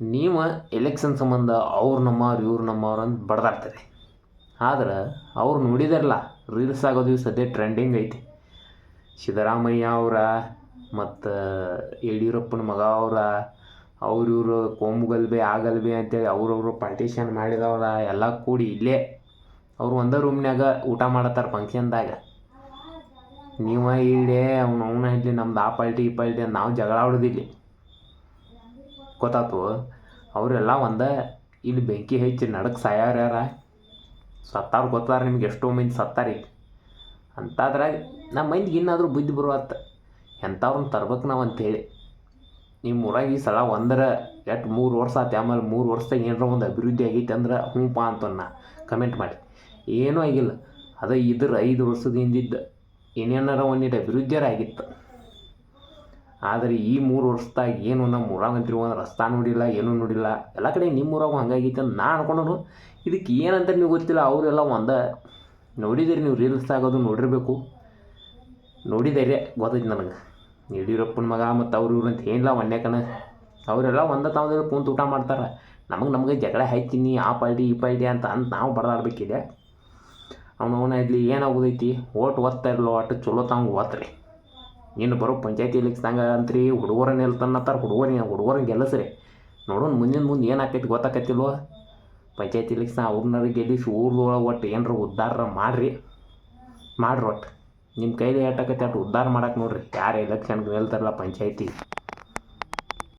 ನೀವು ಎಲೆಕ್ಷನ್ ಸಂಬಂಧ ಅವ್ರು ನಮ್ಮವ್ರು ಇವ್ರು ನಮ್ಮವ್ರು ಅಂತ ಬಡ್ದಾಡ್ತಾರೆ ಆದ್ರೆ ಅವ್ರು ನೋಡಿದಾರಲ್ಲ ರೀಲ್ಸ್ ಆಗೋದು ಇವು ಸದ್ಯ ಟ್ರೆಂಡಿಂಗ್ ಐತಿ. ಸಿದ್ದರಾಮಯ್ಯ ಅವರ, ಮತ್ತು ಯಡಿಯೂರಪ್ಪನ ಮಗ ಅವರ, ಅವ್ರು ಇವರು ಕೋಮುಗಲ್ಭೆ ಆ ಗಲ್ಭೆ ಅಂತೇಳಿ ಅವ್ರವರು ಪಾರ್ಟಿಷನ್ ಮಾಡಿದವ್ರ ಎಲ್ಲ ಕೂಡಿ ಇಲ್ಲೇ ಅವ್ರು ಒಂದೇ ರೂಮ್ನ್ಯಾಗ ಊಟ ಮಾಡತ್ತಾರ ಫಂಕ್ಷನ್ದಾಗ ನೀವು ಇಲ್ಲೇ ಅವ್ನು ಅವನ ಇಲ್ಲಿ ನಮ್ದು ಆ ಪಾರ್ಟಿ ಈ ಪಾರ್ಟಿ ಅಂತ ನಾವು ಜಗಳ ಆಡೋದಿಲ್ಲಿ. ಗೊತ್ತಾತು. ಅವರೆಲ್ಲ ಒಂದು, ಇಲ್ಲಿ ಬೆಂಕಿ ಹೆಚ್ಚಿ ನಡಕ್ಕೆ ಸಾಯಾರ ಯಾರ? ಸತ್ತಾರು ಗೊತ್ತಾರ ನಿಮ್ಗೆ ಎಷ್ಟೋ ಮಂದಿ ಸತ್ತಾರಿ ಅಂತಾದ್ರಾಗ ನಮ್ಮ ಮಂದಿಗೆ ಇನ್ನಾದರೂ ಬುದ್ಧಿ ಬರುವತ್ತ. ಎಂಥವ್ರನ್ನ ತರ್ಬೇಕು ನಾವು ಅಂತೇಳಿ. ನಿಮ್ಮ ಊರಾಗ ಈ ಸಲ ಒಂದರ ಎಷ್ಟು ಮೂರು ವರ್ಷ ಆಯ್ತು ಆಮೇಲೆ ಮೂರು ವರ್ಷದಾಗ ಏನಾರ ಒಂದು ಅಭಿವೃದ್ಧಿ ಆಗೈತೆ ಅಂದ್ರೆ ಹ್ಞೂಪ ಅಂತ ನಾ ಕಮೆಂಟ್ ಮಾಡಿ. ಏನೂ ಆಗಿಲ್ಲ. ಅದು ಇದ್ರ ಐದು ವರ್ಷದಿಂದ ಏನೇನಾರ ಒಂದಿಟ್ಟು ಅಭಿವೃದ್ಧಿಯಾರ ಆಗಿತ್ತು. ಆದರೆ ಈ ಮೂರು ವರ್ಷದಾಗ ಏನು ನಮ್ಮ ಊರಾಗ ಒಂದು ರಸ್ತಾ ನೋಡಿಲ್ಲ, ಏನೂ ನೋಡಿಲ್ಲ. ಎಲ್ಲ ಕಡೆ ನಿಮ್ಮ ಊರಾಗ ಹಂಗಾಗೈತೆ ಅಂತ ನಾ ಅನ್ಕೊಂಡನು. ಇದಕ್ಕೆ ಏನಂತ ನೀವು ಗೊತ್ತಿಲ್ಲ, ಅವರೆಲ್ಲ ಒಂದ ನೋಡಿದಿರಿ ನೀವು ರೀಲ್ಸ್ ಆಗೋದು ನೋಡಿರಬೇಕು. ನೋಡಿದ್ದೀರಿ ಗೊತ್ತೈತಿ ನನಗೆ. ಯಡಿಯೂರಪ್ಪನ ಮಗ ಮತ್ತು ಅವ್ರು ಇವ್ರು ಅಂತ ಏನಿಲ್ಲ ಕಣ. ಅವರೆಲ್ಲ ಒಂದೇ ತಾವು ಕುಂತು ಊಟ ಮಾಡ್ತಾರೆ. ನಮಗೆ ನಮಗೆ ಜಗಳ ಹಾಯ್ತೀನಿ ಆ ಪಾರ್ಟಿ ಈ ಪಾರ್ಟಿ ಅಂತ ಅಂತ ನಾವು ಬಡದಾಡ್ಬೇಕಿದೆ. ಅವನವನ ಅವನ ಇಲ್ಲಿ ಏನಾಗೋದೈತಿ? ಓಟ್ ಓದ್ತಾ ಇರಲ್ಲ ಒಟ್ಟು ಚಲೋ ತಂಗೆ ಓದ್ರಿ ಇನ್ನು ಬರೋ ಪಂಚಾಯತಿ ಎಲೆಕ್ಷನ್ದಾಗ ಅಂತ್ರಿ, ಹುಡುಗರನ್ನ ಎಲ್ತನ್ನತ್ತಾರ ಹುಡುಗರ ಹುಡುಗರನ್ನ ಗೆಲ್ಲಿಸ್ರಿ. ನೋಡೋಣ ಮುಂದಿನ ಮುಂದೆ ಏನಾಗ್ತೈತಿ ಗೊತ್ತಾಕೈತಿಲ್ವ? ಪಂಚಾಯತಿ ಎಲೆಕ್ಷನ್ ಅವ್ರನ್ನ ಗೆಲ್ಲಿಸಿ ಊರ್ದೊಳಗೆ ಒಟ್ಟು ಏನರ ಉದ್ಧಾರ ಮಾಡಿರಿ. ಮಾಡ್ರಿ ಒಟ್ಟು. ನಿಮ್ಮ ಕೈಲಿ ಎಷ್ಟಾಕೈತಿ ಅಷ್ಟು ಉದ್ಧಾರ ಮಾಡಕ್ಕೆ ನೋಡ್ರಿ. ಯಾರು ಎಲೆಕ್ಷನ್ಗೆ ನಿಲ್ತಾರಲ್ಲ ಪಂಚಾಯತಿ.